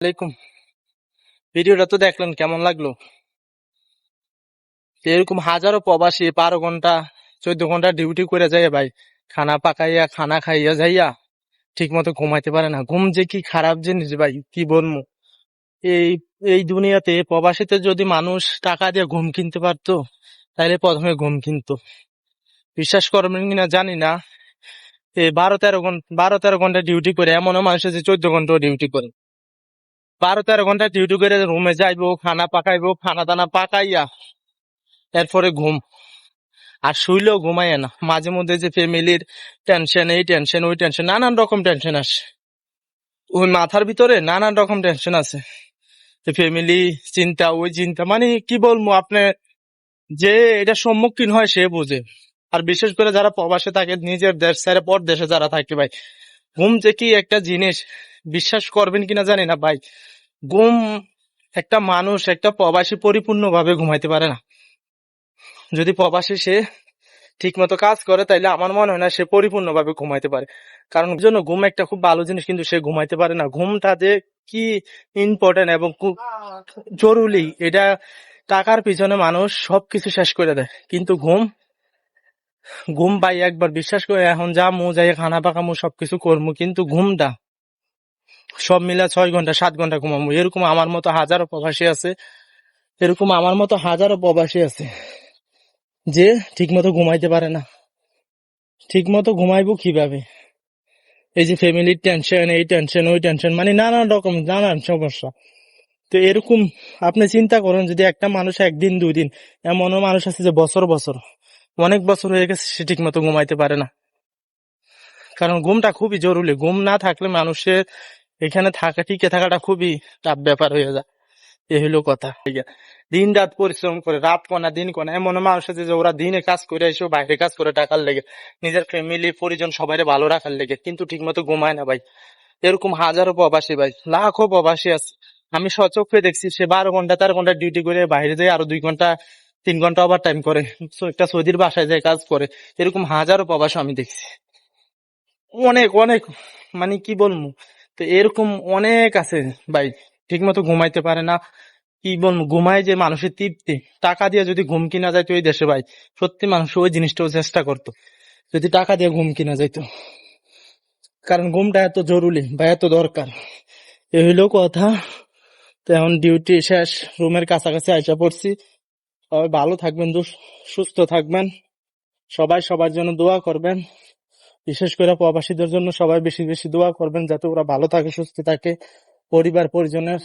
আলাইকুম। ভিডিওটা তো দেখলেন, কেমন লাগল? এরকম হাজারো প্রবাসী বারো ঘণ্টা, চোদ্দ ঘণ্টা ডিউটি করে যায় ভাই। খানা পাকাইয়া, খানা খাইয়া যাইয়া ঠিক মতো ঘুমাইতে পারে না। ঘুম যে কি খারাপ জিনিস ভাই, কি বলব? এই এই দুনিয়াতে প্রবাসীতে যদি মানুষ টাকা দিয়ে ঘুম কিনতে পারতো তাহলে প্রথমে ঘুম কিনতো। বিশ্বাস করবেন কিনা জানি না। এই বারো তেরো ঘণ্টা বারো তেরো ঘণ্টা ডিউটি করে, এমনও মানুষ আছে চোদ্দ ঘণ্টা ডিউটি করে। বারো তেরো ঘণ্টা ডিউটি করে রুমে যাইবো, খানা পাকাইবো, খানা দানা পাকাইয়া এরপরে ঘুম। আর শুইলেও ঘুমায় না। মাঝে মধ্যে যে ফ্যামিলির টেনশন এই টেনশন ওই টেনশন নানান রকম টেনশন আসে। ওই মাথার ভিতরে নানান রকম টেনশন আছে যে ফ্যামিলি চিন্তা, ওই চিন্তা মানে কি বলব আপনি, যে এটা সম্মুখীন হয় সে বোঝে। আর বিশেষ করে যারা প্রবাসে থাকে, নিজের দেশ ছেড়ে পর দেশে যারা থাকে ভাই, ঘুম যে কি একটা জিনিস। বিশ্বাস করবেন কিনা জানি না, ভাই। ঘুম একটা মানুষ একটা প্রবাসী পরিপূর্ণ ভাবে ঘুমাইতে পারে না। যদি প্রবাসী সে ঠিক মতো কাজ করে, তাইলে আমার মনে হয় না সে পরিপূর্ণ ভাবে ঘুমাইতে পারে। কারণ জন্য ঘুম একটা খুব ভালো জিনিস, কিন্তু সে ঘুমাইতে পারে না। ঘুমটা যে কি ইম্পর্টেন্ট এবং খুব জরুরি, এটা টাকার পিছনে মানুষ সবকিছু শেষ করে দেয়। কিন্তু ঘুম ঘুম পাই একবার বিশ্বাস করে, এখন যা মু যাই, খানা পাকামু সবকিছু করব কিন্তু ঘুমটা সব মিলা ছয় ঘণ্টা, সাত ঘণ্টা ঘুমাবো। এরকম আমার মতো হাজারো প্রবাসী আছে। এরকম আমার মতো হাজারো প্রবাসী আছে যে ঠিক মতো ঘুমাইতে পারে না। ঠিক মতো ঘুমাইবো কীভাবে? এই যে ফ্যামিলির টেনশন এই টেনশন ওই টেনশন মানে নানান রকম, নানান সমস্যা। তো এরকম আপনি চিন্তা করেন, যদি একটা মানুষ একদিন দুই দিন এমনও মানুষ আছে যে বছর বছর, অনেক বছর হয়ে গেছে সে ঠিক মতো ঘুমাইতে পারে না। কারণ ঘুমটা খুবই জরুরি। ঘুম না থাকলে মানুষের এখানে থাকা, টিকে থাকাটা খুবই টাফ ব্যাপার হয়ে যায়। এ হলো কথা। দিন রাত পরিশ্রম করে, রাত কোনা, দিন কোনা, এমন মানুষ আছে যে ওরা দিনে কাজ করে এসে বাইরে কাজ করে টাকার লেগে, নিজের ফ্যামিলি পরিজন সবাই ভালো রাখার লেগে, কিন্তু ঠিক মতো ঘুমায় না ভাই। এরকম হাজারো প্রবাসী ভাই, লাখো প্রবাসী আছে। আমি সচক্ষে দেখছি সে বারো ঘণ্টা, তেরো ঘণ্টা ডিউটি করে বাইরে যায় আরও দুই ঘণ্টা, তিন ঘণ্টা ওভার টাইম করে। একটা সৌদির বাসায় যায় কাজ করে। এরকম হাজারো প্রবাসী আমি দেখছি। অনেক অনেক মানে কি বলব? তো এরকম অনেক আছে, ভাই। ঠিক মতো ঘুমাইতে পারে না। কি বলব? ঘুমায় যে মানুষের তৃপ্তি, টাকা দিয়ে যদি ঘুম কিনা যায় ওই দেশে, ভাই, সত্যি মানুষ ওই জিনিসটাও চেষ্টা করতো, যদি টাকা দিয়ে ঘুম কিনা যাইতো। কারণ ঘুমটা এত জরুরি বা এত দরকার। এ হইল কথা, তো এখন ডিউটি শেষ, রুমের কাছাকাছি আইসা পড়ছি। সবাই ভালো থাকবেন সুস্থ থাকবেন। সবাই সবার জন্য দোয়া করবেন। বিশেষ করে প্রবাসীদের জন্য সবাই বেশি বেশি দোয়া করবেন যাতে ওরা ভালো থাকে, সুস্থ থাকে পরিবার পরিজনের